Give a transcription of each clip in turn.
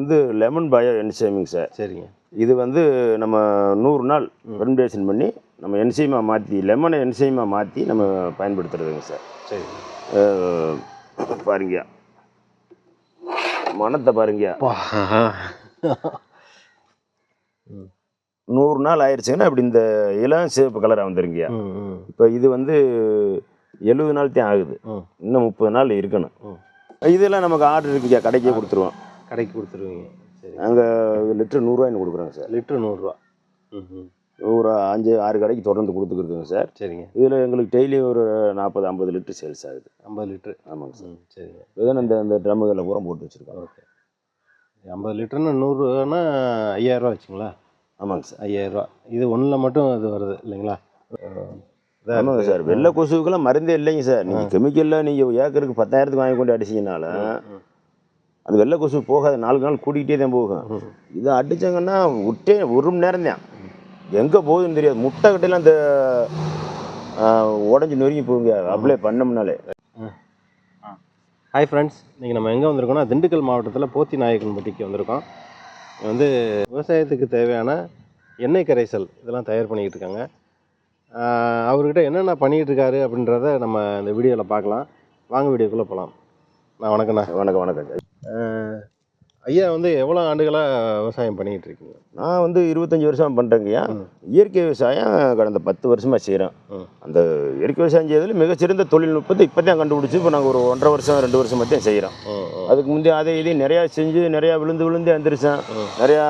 வந்து lemon bio என்சைமிங் sir. சரிங்க. இது வந்து நம்ம நூறு நாள் ஃபெர்மெண்டேஷன் பண்ணி நம்ம என்சைமாக மாற்றி லெமனை என்சைமாக மாற்றி நம்ம பயன்படுத்துறதுங்க சார். சரிங்க அஹ், பாருங்கய்யா மணத்தை பாருங்கய்யா நூறு நாள் ஆயிடுச்சுங்கன்னா அப்படி இந்த இளம் சிவப்பு கலராக ம் இப்போ இது வந்து எழுபது நாள் தான் ஆகுது இன்னும் முப்பது நாள் இருக்கணும். இதெல்லாம் நமக்கு ஆர்டர் இருக்குங்க கடைக்கே கொடுத்துருவோம். கடைக்கு கொடுத்துருவீங்க. சரி. நாங்கள் லிட்டர் நூறுரூவாய்னு கொடுக்குறோங்க சார். லிட்டரு நூறுரூவா ம் ம் ஒரு அஞ்சு ஆறு கடைக்கு தொடர்ந்து கொடுத்துருக்குங்க சார். சரிங்க. இதில் எங்களுக்கு டெய்லி ஒரு நாற்பது ஐம்பது லிட்டர் சேல்ஸ் ஆகுது. ஐம்பது லிட்ரு ஆமாங்க சார். சரிங்க. இதுதான் இந்த இந்த ட்ரம்முகளில் பூரா போட்டு வச்சுருக்கோம். ஓகே. ஐம்பது லிட்டர்னு நூறுரூவானா ஐயாயிரரூவா வச்சுங்களா? ஆமாங்க சார். ஐயாயிரரூவா இது ஒன்றில் மட்டும் இது வருது இல்லைங்களா? ஆமாங்க சார். வெள்ளை கொசுவுக்கெல்லாம் மருந்தே இல்லைங்க சார். நீங்கள் கெமிக்கலில் நீங்கள் ஏக்கருக்கு பத்தாயிரத்துக்கு வாங்கி கொண்டு அடிச்சிங்கனால அந்த வெள்ளை கொசு போகாது நாலு நாள் கூட்டிகிட்டே தான் போகும். இதை அடிச்சாங்கன்னா விட்டே ஒரு மணி நேரம் தான். எங்கே போகுதுன்னு தெரியாது. முட்டை கட்டையெல்லாம் அந்த உடஞ்சி நொறுங்கி போகுங்க. அப்ளை பண்ணோம்னாலே. ஹாய் ஃப்ரெண்ட்ஸ் இன்றைக்கி நம்ம எங்கே வந்திருக்கோம்னா திண்டுக்கல் மாவட்டத்தில் போத்தி நாயக்கன்பட்டிக்கு வந்திருக்கோம். வந்து விவசாயத்துக்கு தேவையான எண்ணெய் கரைசல் இதெல்லாம் தயார் பண்ணிக்கிட்டு இருக்காங்க. அவர்கிட்ட என்னென்ன பண்ணிக்கிட்டு இருக்காரு அப்படின்றத நம்ம இந்த வீடியோவில் பார்க்கலாம். வாங்க வீடியோக்குள்ளே போகலாம் நான் வணக்கண்ணா வணக்கம் வணக்கம். ஐயா வந்து எவ்வளோ ஆண்டுகளாக விவசாயம் பண்ணிக்கிட்டு இருக்கீங்க? நான் வந்து இருபத்தஞ்சி வருஷம் பண்ணுறேங்கய்யா. இயற்கை விவசாயம் கடந்த பத்து வருஷமாக செய்கிறேன். அந்த இயற்கை விவசாயம் செய்யறதுல மிகச்சிறந்த தொழில்நுட்பத்தை இப்போ தான் கண்டுபிடிச்சி இப்போ நாங்கள் ஒரு ஒன்றரை வருஷம் ரெண்டு வருஷம் மட்டும் செய்கிறோம் அதுக்கு முந்தைய அதை இதையும் நிறையா செஞ்சு நிறையா விழுந்து விழுந்து எந்திரிச்சேன். நிறையா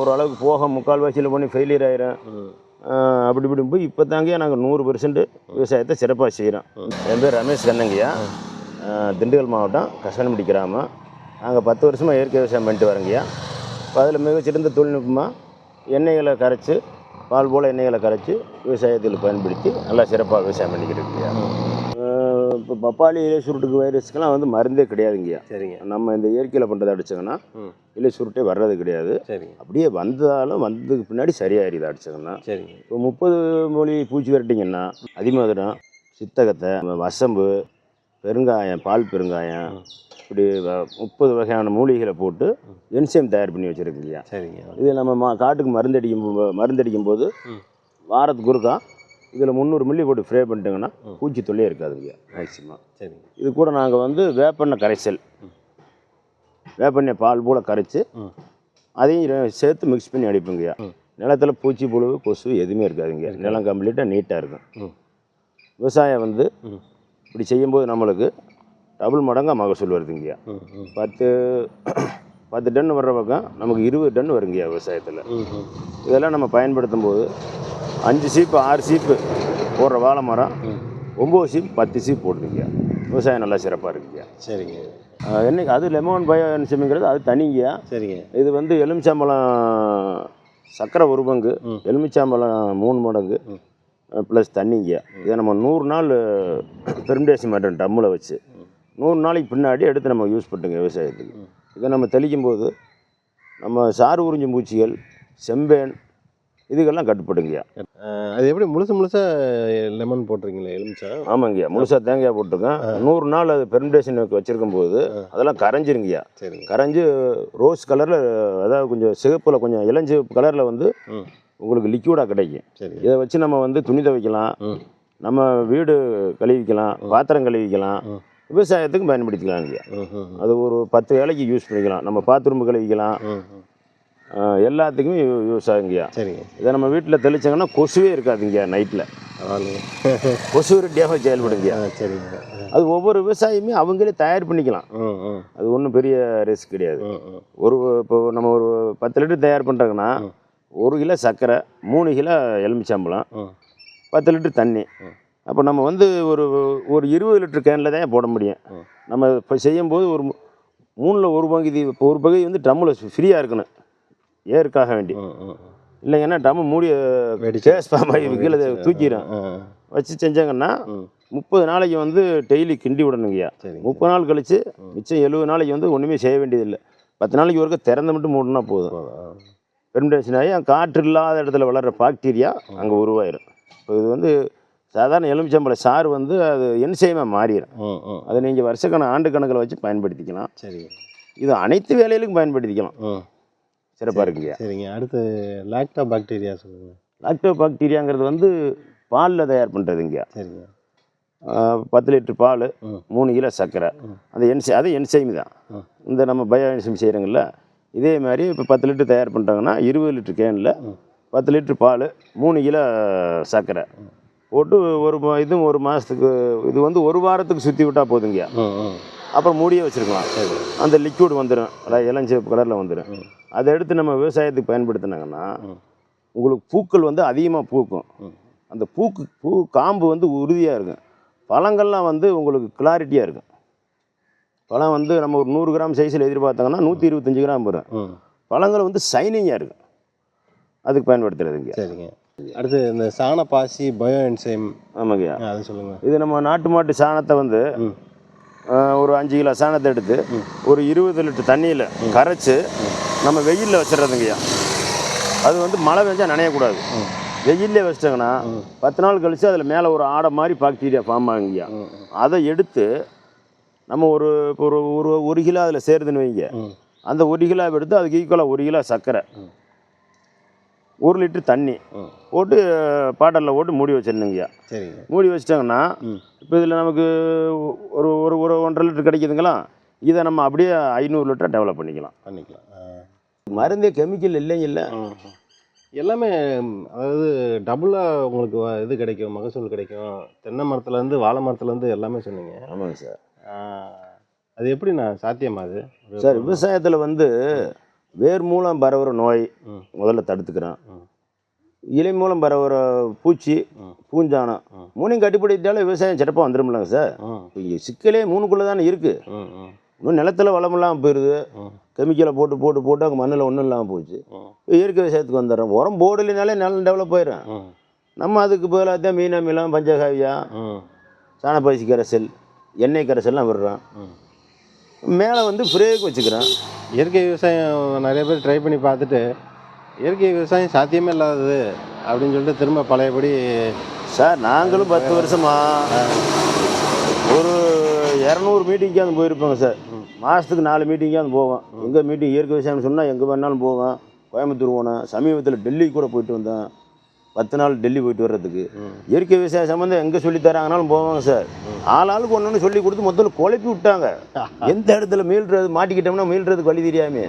ஒரு அளவுக்கு போக முக்கால் வாசியில் பண்ணி ஃபெயிலியர் ஆயிரும் அப்படி இப்படி போய் இப்போ தாங்கய்யா நாங்கள் நூறு பெர்சன்ட் விவசாயத்தை சிறப்பாக செய்கிறோம் என் பேர் ரமேஷ் கண்ணங்கய்யா. திண்டுக்கல் மாவட்டம் கசனமிடி கிராமம். நாங்கள் பத்து வருஷமாக இயற்கை விவசாயம் பண்ணிட்டு வரேங்கய்யா இப்போ அதில் மிகச்சிறந்த தொழில்நுட்பமாக எண்ணெய்களை கரைச்சி பால் போல் எண்ணெய்களை கரைச்சி விவசாயத்தில் பயன்படுத்தி நல்லா சிறப்பாக விவசாயம் பண்ணிக்கிட்டு இருக்கீங்க இப்போ பப்பாளி இலை சுருட்டுக்கு வைரஸ்க்கெல்லாம் வந்து மருந்தே கிடையாதுங்கய்யா. சரிங்க. நம்ம இந்த இயற்கையில் பண்ணுறதை அடிச்சோங்கன்னா ம். இலை சுருட்டே வர்றது கிடையாது. சரிங்க. அப்படியே வந்தாலும் வந்ததுக்கு பின்னாடி சரியாயிருது அடிச்சோங்கன்னா சரிங்க. இப்போ முப்பது மொழி பூச்சி விரட்டிங்கன்னா அதிமதுரம் சித்தகத்தை வசம்பு பெருங்காயம் பால் பெருங்காயம் இப்படி முப்பது வகையான மூலிகைகளை போட்டு என்சைம் தயார் பண்ணி வச்சுருக்கீங்க சரிங்க. இது நம்ம மா காட்டுக்கு மருந்தடிக்கும் மருந்தடிக்கும் போது. வாரத்துக்கு ஒருக்கா இதில் முந்நூறு மில்லி போட்டு ஸ்ப்ரே பண்ணிட்டீங்கன்னா பூச்சி தொல்லையே இருக்காதுங்க மேக்ஸிமம் சரிங்க. இது கூட நாங்கள் வந்து வேப்பெண்ணெய் கரைசல் வேப்பெண்ணெய் பால் போல கரைச்சி அதையும் சேர்த்து மிக்ஸ் பண்ணி அடிப்போங்கய்யா. நிலத்தில் பூச்சி புழு கொசு எதுவுமே இருக்காதுங்க நிலம் கம்ப்ளீட்டாக நீட்டாக இருக்கும். விவசாயம் வந்து இப்படி செய்யும்போது நம்மளுக்கு டபுள் மடங்காக மகசூல் வருதுங்கய்யா பத்து பத்து டன் வர்ற பக்கம் நமக்கு இருபது டன் வருங்கய்யா விவசாயத்தில். இதெல்லாம் நம்ம பயன்படுத்தும் போது அஞ்சு சீப்பு ஆறு சீப்பு போடுற வாழை மரம் ஒம்பது சீப்பு பத்து சீப்பு போடுதுங்கய்யா விவசாயம் நல்லா சிறப்பாக இருக்குங்கய்யா சரிங்க. என்னைக்கு அது லெமன் பயோ என்சைமிங்கிறது அது தனிங்கய்யா சரிங்க. இது வந்து எலுமிச்சம்பழம் சர்க்கரை ஒரு பங்கு. எலுமிச்சம்பழம் மூணு மடங்கு. ப்ளஸ் தண்ணிங்க. இதை நம்ம நூறு நாள் பெர்மிடேஷன் பண்ணுறோம் டம்மில் வச்சு நூறு நாளைக்கு பின்னாடி எடுத்து நம்ம யூஸ் பண்ணுங்க விவசாயத்துக்கு. இதை நம்ம தெளிக்கும் போது நம்ம சாறு உறிஞ்சும் பூச்சிகள் செம்பேன் இதுக்கெல்லாம் கட்டுப்படுங்கய்யா அது எப்படி முழுசு முழுசா லெமன் போட்டிருக்கீங்களா எலுமிச்சா? ஆமாங்கய்யா முழுசாக தேங்காய் போட்டிருக்கேன் நூறு நாள் அது பெர்மிடேஷன் வச்சுருக்கும் போது அதெல்லாம் கரைஞ்சிருங்கய்யா சரிங்க. கரைஞ்சு ரோஸ் கலரில் அதாவது கொஞ்சம் சிகப்பில் கொஞ்சம் இளஞ்சிவப்பு கலரில் வந்து உங்களுக்கு லிக்யூடாக கிடைக்கும். சரிங்க. இதை வச்சு நம்ம வந்து துணி துவைக்கலாம். நம்ம வீடு கழுவிக்கலாம் பாத்திரம் கழுவிக்கலாம். விவசாயத்துக்கும் பயன்படுத்திக்கலாம் இல்லையா அது ஒரு பத்து வேலைக்கு யூஸ் பண்ணிக்கலாம். நம்ம பாத்ரூம் கழுவிக்கலாம். எல்லாத்துக்குமே யூஸ் ஆகுங்கய்யா. சரிங்க. இதை நம்ம வீட்டில் தெளிச்சாங்கன்னா கொசுவே இருக்காதுங்கய்யா நைட்டில் கொசு ரெட்டியாக செயல்படுங்கய்யா. சரிங்க. அது ஒவ்வொரு விவசாயியுமே அவங்களே தயார் பண்ணிக்கலாம். அது ஒன்றும் பெரிய ரிஸ்க் கிடையாது. ஒரு இப்போ நம்ம ஒரு பத்து லிட்டர் தயார் பண்ணுறாங்கன்னா. ஒரு கிலோ சர்க்கரை மூணு கிலோ எலுமிச்சம்பழம் பத்து லிட்டர் தண்ணி. அப்போ நம்ம வந்து ஒரு ஒரு இருபது லிட்டர் கேனில் தான் போட முடியும். நம்ம இப்போ செய்யும்போது ஒரு மூணில் ஒரு பகுதி இப்போ ஒரு பகுதி வந்து ட்ரம்மில் ஃப்ரீயாக இருக்கணும். ஏருக்காக வேண்டி. இல்லைங்கன்னா ட்ரம்மு மூடி. கேஸ் ஃபார்ம் ஆகி கீழே தூக்கிடும் வச்சு செஞ்சாங்கன்னா முப்பது நாளைக்கு வந்து டெய்லி கிண்டி விடணுங்கய்யா. முப்பது நாள் கழிச்சு மிச்சம் எழுபது நாளைக்கு வந்து ஒன்றுமே செய்ய வேண்டியதில்லை. பத்து நாளைக்கு ஒருக்க திறந்து மட்டும் மூடினா போதும். பெர்மிடேஷன் ஆகி காற்று இல்லாத இடத்துல வளர்கிற பாக்டீரியா அங்கே உருவாயிரும். இப்போ இது வந்து சாதாரண எலுமிச்சம்பழ சாறு வந்து அது என்சைமாக மாறிடும். அதை நீங்கள் வருஷக்கணக்கு ஆண்டு கணக்கில் வச்சு பயன்படுத்திக்கலாம். சரிங்க இது அனைத்து வேலைகளுக்கும் பயன்படுத்திக்கலாம். சிறப்பாக இருக்குங்கய்யா சரிங்க. அடுத்து லாக்டா பாக்டீரியா சொல்லுங்கள் லாக்டோ பாக்டீரியாங்கிறது வந்து பாலில் தயார் பண்ணுறதுங்க சரிங்க. பத்து லிட்டர் பால். மூணு கிலோ சர்க்கரை. அந்த என்சி அது என்சைம் தான். இந்த நம்ம பயோ என்சைம் செய்கிறோங்கல்ல இதே மாதிரி இப்போ பத்து லிட்டர் தயார் பண்ணுறாங்கன்னா இருபது லிட்டர் கேனில். பத்து லிட்டர் பால் மூணு கிலோ சர்க்கரை. போட்டு ஒரு இதுவும் ஒரு மாதத்துக்கு இது வந்து ஒரு வாரத்துக்கு சுற்றி விட்டால் போதுங்க அப்புறம் மூடியே வச்சுருக்கலாம். அந்த லிக்விட் வந்துடும் அதாவது இளஞ்சிவப்பு கலரில் வந்துடும். அதை எடுத்து நம்ம விவசாயத்துக்கு பயன்படுத்தினாங்கன்னா. உங்களுக்கு பூக்கள் வந்து அதிகமாக பூக்கும். அந்த பூக்கு பூ காம்பு வந்து உறுதியாக இருக்கும். பழங்கள்லாம் வந்து உங்களுக்கு கிளாரிட்டியாக இருக்கும். பழம் வந்து நம்ம ஒரு நூறு கிராம் சைஸில் எதிர்பார்த்தாங்கன்னா நூற்றி இருபத்தஞ்சி கிராம் வரும். பழங்கள் வந்து சைனிங்காக இருக்கும். அதுக்கு பயன்படுத்துறதுங்க சரிங்க. அடுத்து இந்த சாண பாசி பயோ என்சைம் ஆமாங்கய்யா. அது சொல்லுங்கள் இது நம்ம நாட்டு மாட்டு சாணத்தை வந்து ஒரு அஞ்சு கிலோ சாணத்தை எடுத்து. ஒரு இருபது லிட்டர் தண்ணியில் கரைச்சி நம்ம வெயிலில் வச்சிடுறதுங்கய்யா அது வந்து மழை பெஞ்சா நனையக்கூடாது. வெயிலே வச்சிட்டாங்கன்னா. பத்து நாள் கழிச்சு அதில் மேலே ஒரு ஆடை மாதிரி பாக்டீரியா ஃபார்ம் ஆகுங்கய்யா. அதை எடுத்து நம்ம ஒரு இப்போ ஒரு ஒரு ஒரு கிலோ அதில் சேருதுன்னு வைங்க. அந்த ஒரு கிலோ எடுத்து அதுக்கு ஈக்குவலாக ஒரு கிலோ சர்க்கரை. ஒரு லிட்டர் தண்ணி போட்டு பாட்டலில் போட்டு மூடி வச்சிடணுங்கய்யா. சரிங்க. மூடி வச்சிட்டாங்கன்னா இப்போ இதில் நமக்கு ஒரு ஒரு ஒரு ஒன்றரை லிட்டர் கிடைக்குதுங்களா? இதை நம்ம அப்படியே ஐநூறு லிட்டர் டெவலப் பண்ணிக்கலாம். பண்ணிக்கலாம். மருந்தே கெமிக்கல் இல்லைங்க இல்லை. எல்லாமே அதாவது டபுளாக உங்களுக்கு இது கிடைக்கும் மகசூல் கிடைக்கும். தென்னை மரத்துலேருந்து வாழை மரத்துலேருந்து எல்லாமே சொன்னீங்க. ஆமாங்க சார். அது எப்படிண்ணா சாத்தியமா அது? சார் விவசாயத்தில் வந்து வேர் மூலம் பரவுற நோய். முதல்ல தடுத்துக்கிறோம் ம். இலை மூலம் பரவுற பூச்சி. பூஞ்சானம். மூணையும் கட்டுப்படுத்திட்டாலே விவசாயம் சிறப்பாக வந்துடும்லங்க சார். இங்க சிக்கலே மூணுக்குள்ளே தானே இருக்குது இன்னும் நிலத்தில் வளம் இல்லாமல் போயிடுது கெமிக்கலை போட்டு போட்டு போட்டு அங்கே மண்ணில் ஒன்றும் இல்லாமல் போச்சு. இயற்கை விவசாயத்துக்கு வந்துடுறோம் உரம் போடலைனாலே நிலம் டெவலப் ஆயிடும் நம்ம அதுக்கு பதிலாக தான் மீன் அமிலம் பஞ்சகாவியா ம். சாணப்பாசி கரைசல் எண்ணெய் கரைசல்லாம் விடுறோம் ம். மேலே வந்து ஃப்ரேக்கு வச்சுக்கிறோம் இயற்கை விவசாயம் நிறைய பேர் ட்ரை பண்ணி பார்த்துட்டு இயற்கை விவசாயம் சாத்தியமே இல்லாதது அப்படின்னு சொல்லிட்டு திரும்ப பழையபடி சார் நாங்களும் பத்து வருஷமா ஒரு இரநூறு மீட்டிங்காவது போயிருப்போங்க சார். மாதத்துக்கு நாலு மீட்டிங்காவது போவோம். எங்கே மீட்டிங் இயற்கை விவசாயம் சொன்னால் எங்கே வேணாலும் போவோம். கோயம்புத்தூர் போனோம். சமீபத்தில் டெல்லி கூட போயிட்டு வந்தேன் பத்து நாள் டெல்லி போயிட்டு வர்றதுக்கு. இயற்கை விவசாய சம்மந்தம் எங்கே சொல்லி தராங்கனாலும் போவாங்க சார். ஆள் ஆளுக்கு ஒன்று சொல்லி கொடுத்து முதல்ல குழப்பி விட்டாங்க. எந்த இடத்துல மீள்றது மாட்டிக்கிட்டோம்னா மீள்றதுக்கு வழி தெரியாமே.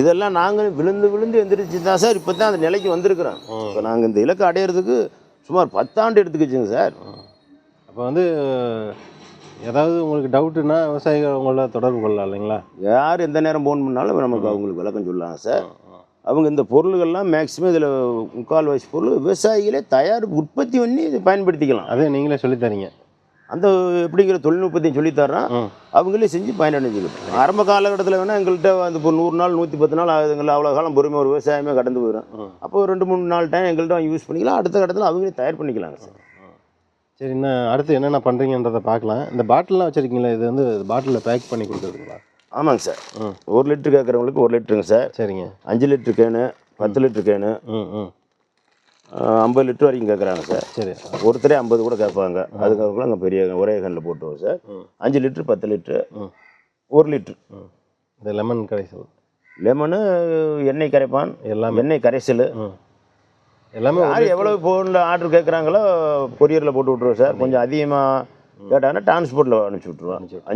இதெல்லாம் நாங்கள் விழுந்து விழுந்து எந்திரிச்சு தான் சார் இப்போ தான் அந்த நிலைக்கு வந்திருக்கிறோம். இப்போ நாங்கள் இந்த இலக்கை அடையிறதுக்கு சுமார் பத்தாண்டு எடுத்துக்கிச்சுங்க சார். அப்போ வந்து ஏதாவது உங்களுக்கு டவுட்டுன்னா விவசாயிகள் உங்கள தொடர்பு கொள்ளலாம் இல்லைங்களா? யார் எந்த நேரம் ஃபோன் பண்ணாலும் நமக்கு அவங்களுக்கு விளக்கம் சொல்லலாம் சார். அவங்க இந்த பொருள்கள்லாம் மேக்ஸிமம் இதில் முக்கால்வாசி பொருள் விவசாயிகளே தயார் உற்பத்தி பண்ணி இதை பயன்படுத்திக்கலாம். அதே நீங்களே சொல்லித் தரீங்க அந்த எப்படிங்கிற தொழில்நுட்பத்தையும் சொல்லித்தர்றோம் ம். அவங்களே செஞ்சு பயனடைஞ்சுக்கிட்டோம் ஆரம்ப காலகட்டத்தில் வேணால் எங்கள்கிட்ட வந்து இப்போ நூறு நாள் நூற்றி பத்து நாள் ஆகுதுங்களா அவ்வளோ காலம் பொறுமை ஒரு விவசாயமே கடந்து போயிடும் அப்போ ரெண்டு மூணு நாள் டைம் எங்கள்கிட்ட யூஸ் பண்ணிக்கலாம். அடுத்த கட்டத்தில் அவங்களே தயார் பண்ணிக்கலாங்க சார். சரி இன்னும் அடுத்து என்னென்ன பண்ணுறீங்கன்றதை பார்க்கலாம். இந்த பாட்டில்லாம் வச்சுருக்கீங்களா இது வந்து பாட்டிலில் பேக் பண்ணி கொடுக்குறதுங்களா? ஆமாங்க சார். ம் ஒரு லிட்டர் கேட்குறவங்களுக்கு ஒரு லிட்டருங்க சார். சரிங்க. அஞ்சு லிட்டர் கேனு பத்து லிட்டர் கேனு ஐம்பது லிட்டர் வரைக்கும் கேட்குறாங்க சார். சரி. ஒருத்தரே ஐம்பது கூட கேட்பாங்க. அதுக்கப்புறம் அங்கே பெரிய ஒரே கண்ணில் போட்டுருவோம் சார். அஞ்சு லிட்டர் பத்து லிட்டரு ம். ஒரு லிட்டர். ம். இந்த லெமன் கரைசல். லெமனு எண்ணெய் கரைப்பான் எல்லாமே. எண்ணெய் கரைசல். ம். எல்லாமே யார் எவ்வளோ ஃபோனில் ஆர்டர் கேட்குறாங்களோ கொரியரில் போட்டு விட்ருவோம் சார். கொஞ்சம் அதிகமாக கேட்டாங்கன்னா டிரான்ஸ்போர்ட்டில் அனுப்பிச்சி விட்ருவோம்